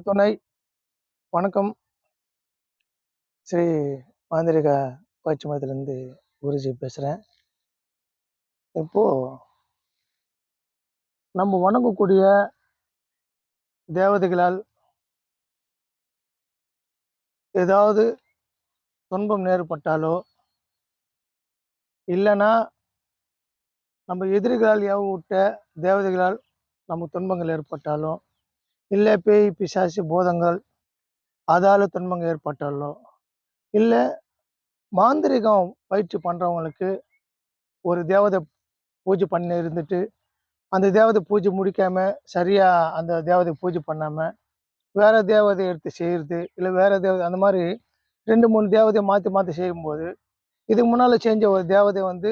துணை வணக்கம். ஸ்ரீ மாந்திரிக பயிற்சி மதத்துலேருந்து குருஜி பேசுகிறேன் இப்போ நம்ம வணங்கக்கூடிய தேவதைகளால் ஏதாவது துன்பம் நேர்பட்டாலோ இல்லைன்னா நம்ம எதிரிகளால் ஏவ விட்ட தேவதைகளால் நம்ம துன்பங்கள் ஏற்பட்டாலும் இல்லை பேய் பிசாசு பூதங்கள் அதால் துன்பங்கள் ஏற்பட்டாலோ இல்லை மாந்திரிகம் பயிற்சி பண்ணுறவங்களுக்கு ஒரு தேவதை பூஜை பண்ணி இருந்துட்டு அந்த தேவதை பூஜை முடிக்காமல் சரியாக அந்த தேவதை பூஜை பண்ணாமல் வேறு தேவதை எடுத்து செய்கிறது இல்லை வேறு தேவதை அந்த மாதிரி ரெண்டு மூணு தேவதையை மாற்றி மாற்றி செய்யும்போது இதுக்கு முன்னால் செஞ்ச ஒரு தேவதை வந்து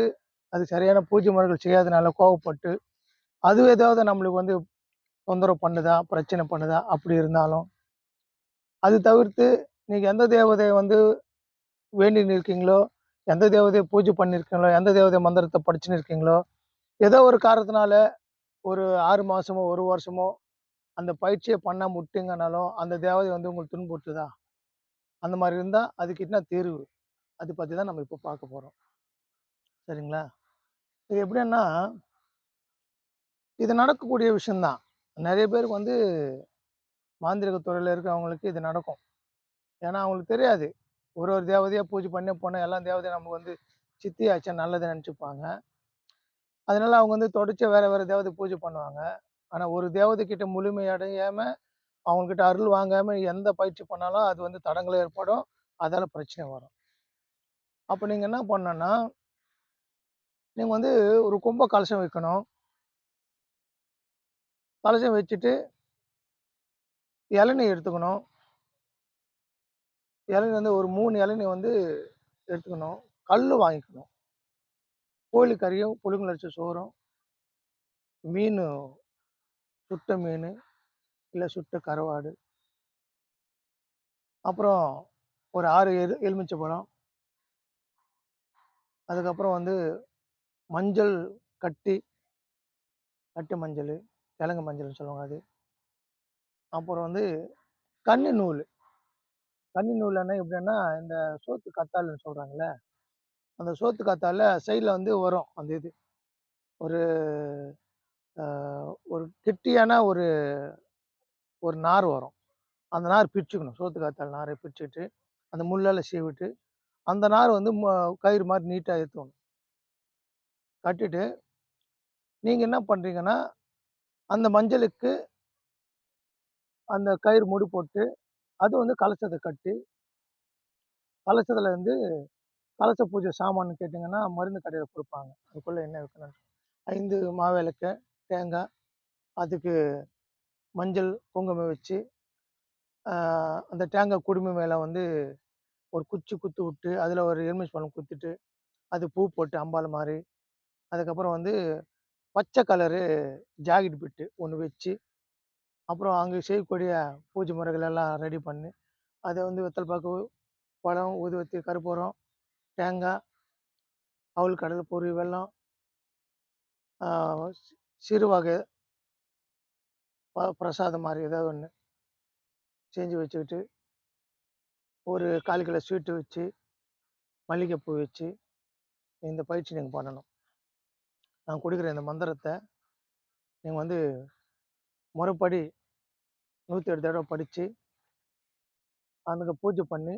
அது சரியான பூஜை முறைகள் செய்யாதனால கோவப்பட்டு அது ஏதாவது நம்மளுக்கு வந்து தொந்தரவு பண்ணுதா? பிரச்சனை பண்ணுதா? அப்படி இருந்தாலும். அது தவிர்த்து நீங்கள் எந்த தேவதையை வந்து வேண்டி இருக்கீங்களோ எந்த தேவதையை பூஜை பண்ணியிருக்கீங்களோ எந்த தேவதை மந்திரத்தை படிச்சுன்னு இருக்கீங்களோ ஏதோ ஒரு காரணத்தினால ஒரு ஆறு மாதமோ ஒரு வருஷமோ அந்த பயிற்சியை பண்ண முட்டிங்கனாலும் அந்த தேவதை வந்து உங்களுக்கு துன்புறுத்துதா? அந்த மாதிரி இருந்தால் அதுக்கு என்ன தீர்வு? அது பற்றி தான் நம்ம இப்போ பார்க்க போகிறோம் சரிங்களா? இது எப்படின்னா இது நடக்கக்கூடிய விஷயம்தான். நிறைய பேருக்கு வந்து மாந்திரிக துறையில் இருக்கிறவங்களுக்கு இது நடக்கும். ஏன்னா அவங்களுக்கு தெரியாது. ஒரு ஒரு தேவதையாக பூஜை பண்ணி போனால் எல்லாம் தேவதையும் நமக்கு வந்து சித்தி ஆச்சா நல்லதை நினச்சிப்பாங்க. அதனால அவங்க வந்து தொடர்ச்சியாக வேறு வேறு தேவதை பூஜை பண்ணுவாங்க. ஆனால் ஒரு தேவதை முழுமையடையாமல் அவங்கக்கிட்ட அருள் வாங்காமல் எந்த பயிற்சி பண்ணாலும் அது வந்து தடங்கள் ஏற்படும். அதால் பிரச்சனை வரும். அப்போ நீங்கள் என்ன பண்ணணும்னா நீங்கள் வந்து ஒரு கும்ப கலசம் வைக்கணும். கலசம் வச்சுட்டு இளநீ எடுத்துக்கணும். இளநீ வந்து ஒரு மூணு இளநீ வந்து எடுத்துக்கணும். கல் வாங்கிக்கணும். கோழி கறியும் புழுங்கல் சோறும் மீன் சுட்ட மீன் இல்லை சுட்ட கருவாடு. அப்புறம் ஒரு ஆறு எலு எலுமிச்சை பழம். அதுக்கப்புறம் வந்து மஞ்சள் கட்டி கட்டி மஞ்சள். கிழங்கு மஞ்சள்னு சொல்லுவாங்க அது. அப்புறம் வந்து கன்னி நூல். கன்னி நூல்னா எப்படின்னா இந்த சோத்து கத்தாழ்னு சொல்கிறாங்களே அந்த சோத்து கத்தால சைடில் வந்து வரும் அந்த இது. ஒரு ஒரு கெட்டியான ஒரு ஒரு நார் வரும். அந்த நார் பிரிச்சுக்கணும் சோத்து காத்தால் நாரை பிரிச்சுட்டு அந்த முள்ளால் சீவிட்டு அந்த நார் வந்து கயிறு மாதிரி நீட்டாக ஏற்றணும் கட்டிட்டு நீங்கள் என்ன பண்ணுறீங்கன்னா அந்த மஞ்சளுக்கு அந்த கயிறு முடி போட்டு அது வந்து கலசத்தை கட்டி கலசத்தில் வந்து கலச பூஜை சாமான் கேட்டிங்கன்னா மருந்து கடையில் கொடுப்பாங்க. அதுக்குள்ளே என்ன வைக்கணும் ஐந்து மாவிளக்கு தேங்காய் அதுக்கு மஞ்சள் குங்குமம் வச்சு அந்த தேங்காய் குடுமி மேலே வந்து ஒரு குச்சி குத்து விட்டு அதில் ஒரு எலுமிச்சை பழம் குத்திட்டு அது பூ போட்டு அம்பாள் மாதிரி அதுக்கப்புறம் வந்து பச்சை கலரு ஜாக்கெட் பிட்டு ஒன்று வச்சு அப்புறம் அங்கே செய்யக்கூடிய பூஜை முறைகள் எல்லாம் ரெடி பண்ணி அதை வந்து வெத்தல் பாக்கு பழம் ஊதுவத்தி கருப்பூரம் தேங்காய் அவல் கடலை பொறி வெல்லம் சிறு வகை ப பிரசாதம் மாதிரி ஏதாவது ஒன்று செஞ்சு வச்சுக்கிட்டு ஒரு கால் கிலோ ஸ்வீட்டு வச்சு மல்லிகைப்பூ வச்சு இந்த பயிற்சி நீங்கள் பண்ணணும். நான் கொடுக்குற இந்த மந்திரத்தை நீங்கள் வந்து முறைப்படி நூற்றி எட்டு தடவை படித்து அதுக்கு பூஜை பண்ணி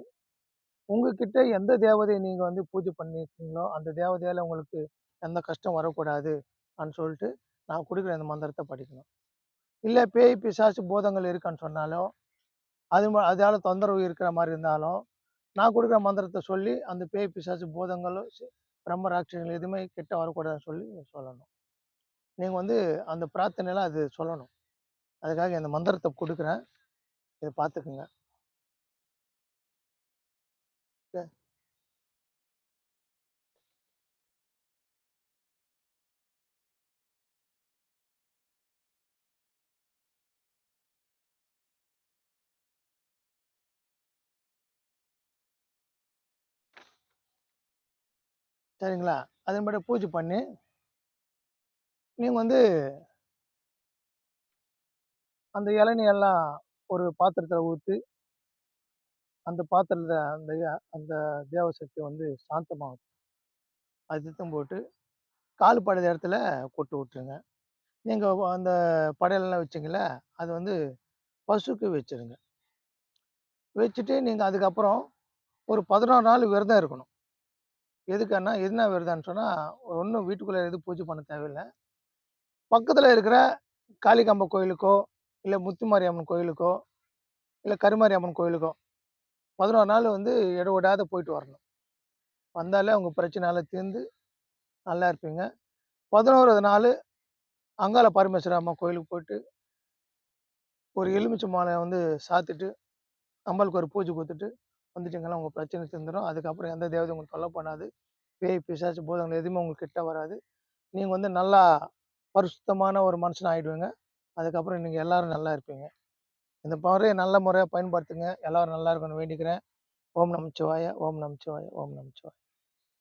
உங்ககிட்ட எந்த தேவதையை நீங்கள் வந்து பூஜை பண்ணியிருக்கீங்களோ அந்த தேவதையால் உங்களுக்கு எந்த கஷ்டம் வரக்கூடாது அப்படின்னு சொல்லிட்டு நான் கொடுக்குற இந்த மந்திரத்தை படிக்கணும். இல்லை பேய் பிசாசு போதங்கள் இருக்கான்னு சொன்னாலும் அது அதால் தொந்தரவு இருக்கிற மாதிரி இருந்தாலும் நான் கொடுக்குற மந்திரத்தை சொல்லி அந்த பேய் பிசாசு போதங்களும் பிரம்ம ராட்சங்கள் எதுவுமே கிட்ட வரக்கூடாதுன்னு சொல்லி சொல்லணும். நீங்கள் வந்து அந்த பிரார்த்தனையெல்லாம் அது சொல்லணும். அதுக்காக இந்த மந்திரத்தை கொடுக்குறேன். இதை பார்த்துக்குங்க. சரிங்களா அதன்படி பூஜை பண்ணி நீங்கள் வந்து அந்த இளநீ எல்லாம் ஒரு பாத்திரத்தில் ஊற்றி அந்த பாத்திரத்தில் அந்த அந்த தேவசக்தி வந்து சாந்தமாகும். அது எடுத்துன்னு போட்டு கால் படைத இடத்துல கொட்டு விட்டுருங்க. நீங்கள் அந்த படையல்லாம் வச்சிங்கள அது வந்து பசுக்கு வச்சுருங்க. வச்சுட்டு நீங்கள் அதுக்கப்புறம் ஒரு 16 நாள் விரதம் இருக்கணும். எதுக்குன்னா, என்ன வருதான்னு சொன்னால் ஒன்றும் வீட்டுக்குள்ளே எதுவும் பூஜை பண்ண தேவையில்லை பக்கத்தில் இருக்கிற காளிகாம்ப கோயிலுக்கோ, இல்ல முத்துமாரியம்மன் கோயிலுக்கோ, இல்லை கருமாரியம்மன் கோயிலுக்கோ 16 நாள் வந்து இடவிடாத போயிட்டு வரணும். வந்தாலே அவங்க பிரச்சனைலாம் தீர்ந்து நல்லா இருப்பீங்க. பதினோராவது நாள் அங்காள பரமேஸ்வர அம்மா கோயிலுக்கு போயிட்டு ஒரு எலுமிச்சை மாலை வந்து சாத்திட்டு, அம்பாளுக்கு ஒரு பூஜை கொடுத்துட்டு வந்துட்டீங்கன்னா, உங்கள் பிரச்சனை தந்துடும் அதுக்கப்புறம் எந்த தேவதையும் உங்களுக்கு தொல்லை பண்ணாது. பேய், பிசாச்சு போதங்கள் எதுவுமே உங்களுக்கு கிட்ட வராது. நீங்கள் வந்து நல்லா பரிசுத்தமான ஒரு மனுஷன் ஆகிடுவீங்க அதுக்கப்புறம் நீங்கள் எல்லோரும் நல்லா இருப்பீங்க. இந்த முறையை நல்ல முறையாக பயன்படுத்துங்க. எல்லோரும் நல்லா இருக்கணும்னு வேண்டிக்கிறேன். ஓம் நமச்சிவாய! ஓம் நமச்சிவாய! ஓம் நமச்சிவாய!